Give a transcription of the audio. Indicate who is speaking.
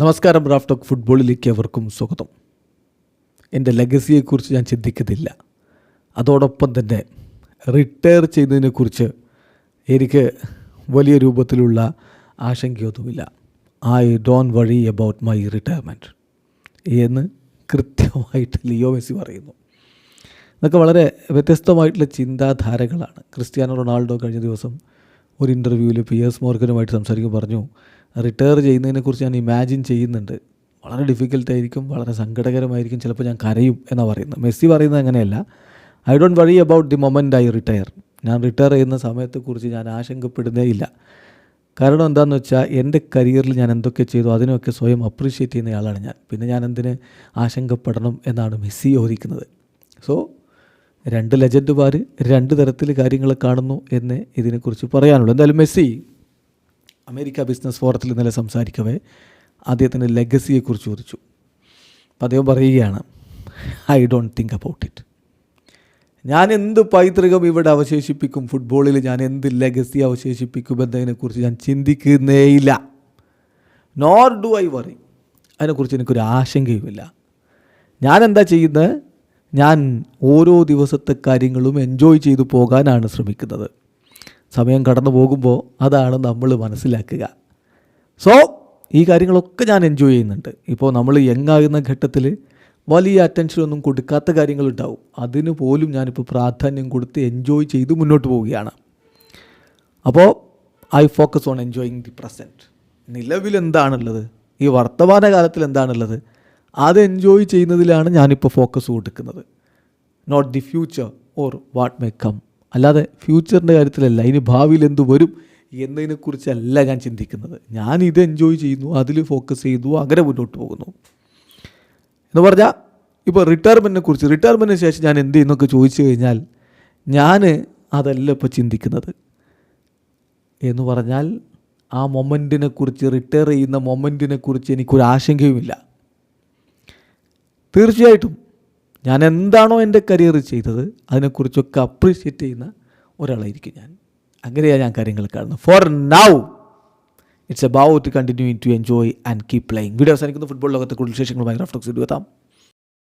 Speaker 1: നമസ്കാരം Raf talk ഫുട്ബോളിലേക്ക് അവർക്കും സ്വാഗതം. എന്റെ ലെഗസിയെക്കുറിച്ച് ഞാൻ ചിന്തിക്കുന്നില്ല. അതോടൊപ്പം തന്നെ റിട്ടയർ ചെയ്യുന്നതിനെക്കുറിച്ച് എനിക്ക് വലിയ രൂപത്തിലുള്ള ആശങ്കയൊന്നുമില്ല. I don't worry about my retirement എന്ന് കൃത്യമായിട്ട് ലിയോ മെസ്സി പറയുന്നു. ഇതൊക്കെ വളരെ വ്യത്യസ്തമായിട്ടുള്ള ചിന്താധാരകളാണ്. ക്രിസ്ത്യാനോ റൊണാൾഡോ കഴിഞ്ഞ ദിവസം ഒരു ഇന്റർവ്യൂവിൽ പി എസ് മോർഗനുമായിട്ട് സംസാരിക്കുമ്പോൾ പറഞ്ഞു റിട്ടയർ ചെയ്യുന്നതിനെക്കുറിച്ച് ഞാൻ ഇമാജിൻ ചെയ്യുന്നുണ്ട്. വളരെ ഡിഫിക്കൽട്ടായിരിക്കും വളരെ സങ്കടകരമായിരിക്കും ചിലപ്പോൾ ഞാൻ കരയും എന്നാണ് പറയുന്നത്. മെസ്സി പറയുന്നത് അങ്ങനെയല്ല. I don't worry about the moment I retire ഞാൻ റിട്ടയർ ചെയ്യുന്ന സമയത്തെക്കുറിച്ച് ഞാൻ ആശങ്കപ്പെടുന്നേ ഇല്ല. കാരണം എന്താണെന്ന് വെച്ചാൽ എന്റെ കരിയറിൽ ഞാൻ എന്തൊക്കെ ചെയ്തു അതിനൊക്കെ സ്വയം അപ്രീഷിയേറ്റ് ചെയ്യുന്ന ആളാണ് ഞാൻ. പിന്നെ ഞാൻ എന്തിന് ആശങ്കപ്പെടണം എന്നാണ് മെസ്സി ചോദിക്കുന്നത്. സോ രണ്ട് ലെജൻഡുമാർ രണ്ട് തരത്തിൽ കാര്യങ്ങൾ കാണുന്നു എന്ന് ഇതിനെക്കുറിച്ച് പറയാനുള്ളൂ. എന്തായാലും മെസ്സി അമേരിക്ക ബിസിനസ് ഫോറത്തിൽ ഇന്നലെ സംസാരിക്കവേ അദ്ദേഹത്തിന്റെ ലെഗസിയെക്കുറിച്ച് ചോദിച്ചു. അപ്പം അദ്ദേഹം പറയുകയാണ് I don't think about it ഞാൻ എന്ത് പൈതൃകം ഇവിടെ അവശേഷിപ്പിക്കും? ഫുട്ബോളിൽ ഞാൻ എന്ത് ലെഗസി അവശേഷിപ്പിക്കും എന്നതിനെക്കുറിച്ച് ഞാൻ ചിന്തിക്കുന്നേയില്ല നോർ ഡു ഐ വറി അതിനെക്കുറിച്ച് എനിക്കൊരു ആശങ്കയുമില്ല. ഞാൻ എന്താ ചെയ്യുന്നത്? ഞാൻ ഓരോ ദിവസത്തെ കാര്യങ്ങളും എൻജോയ് ചെയ്തു പോകാനാണ് ശ്രമിക്കുന്നത്. സമയം കടന്നു പോകുമ്പോൾ അതാണ് നമ്മൾ മനസ്സിലാക്കുക. സോ ഈ കാര്യങ്ങളൊക്കെ ഞാൻ എൻജോയ് ചെയ്യുന്നുണ്ട്. ഇപ്പോൾ നമ്മൾ യങ് ആകുന്ന ഘട്ടത്തിൽ വലിയ അറ്റൻഷനൊന്നും കൊടുക്കാത്ത കാര്യങ്ങളുണ്ടാവും. അതിന് പോലും ഞാനിപ്പോൾ പ്രാധാന്യം കൊടുത്ത് എൻജോയ് ചെയ്ത് മുന്നോട്ട് പോവുകയാണ്. അപ്പോൾ I focus on enjoying the present നിലവിൽ എന്താണുള്ളത്? ഈ വർത്തമാന കാലത്തിൽ എന്താണുള്ളത്? അത് എൻജോയ് ചെയ്യുന്നതിലാണ് ഞാനിപ്പോൾ ഫോക്കസ് കൊടുക്കുന്നത്. Not the future or what may come അല്ലാതെ ഫ്യൂച്ചറിന്റെ കാര്യത്തിലല്ല ഇനി ഭാവിയിൽ എന്ത് വരും എന്നതിനെക്കുറിച്ചല്ല ഞാൻ ചിന്തിക്കുന്നത്. ഞാൻ ഇത് എൻജോയ് ചെയ്യുന്നു അതിൽ ഫോക്കസ് ചെയ്തു അങ്ങനെ മുന്നോട്ട് പോകുന്നു. എന്ന് പറഞ്ഞാൽ ഇപ്പോൾ റിട്ടയർമെന്റിനെ കുറിച്ച് റിട്ടയർമെന്റിന് ശേഷം ഞാൻ എന്ത് ചെയ്യുന്നൊക്കെ ചോദിച്ചു കഴിഞ്ഞാൽ ഞാൻ അതല്ല ഇപ്പോൾ ചിന്തിക്കുന്നത്. എന്ന് പറഞ്ഞാൽ ആ മൊമെന്റിനെ കുറിച്ച് റിട്ടയർ ചെയ്യുന്ന മൊമെന്റിനെ കുറിച്ച് എനിക്കൊരു ആശങ്കയുമില്ല തീർച്ചയായിട്ടും ഞാൻ എന്താണോ എന്റെ കരിയർ ചെയ്തത് അതിനെക്കുറിച്ചൊക്കെ അപ്രീഷിയേറ്റ് ചെയ്യുന്ന ഒരാളായിരിക്കും ഞാൻ. അങ്ങനെയാണ് ഞാൻ കാര്യങ്ങൾ കാണുന്നത്. For now it's about continue to enjoy and keep playing video അവസാനിക്കുന്ന. ഫുട്ബോൾ ലോകത്തെ കൂടുതൽ വിശേഷങ്ങളുമായി റഫ്ലക്സ് എത്താം.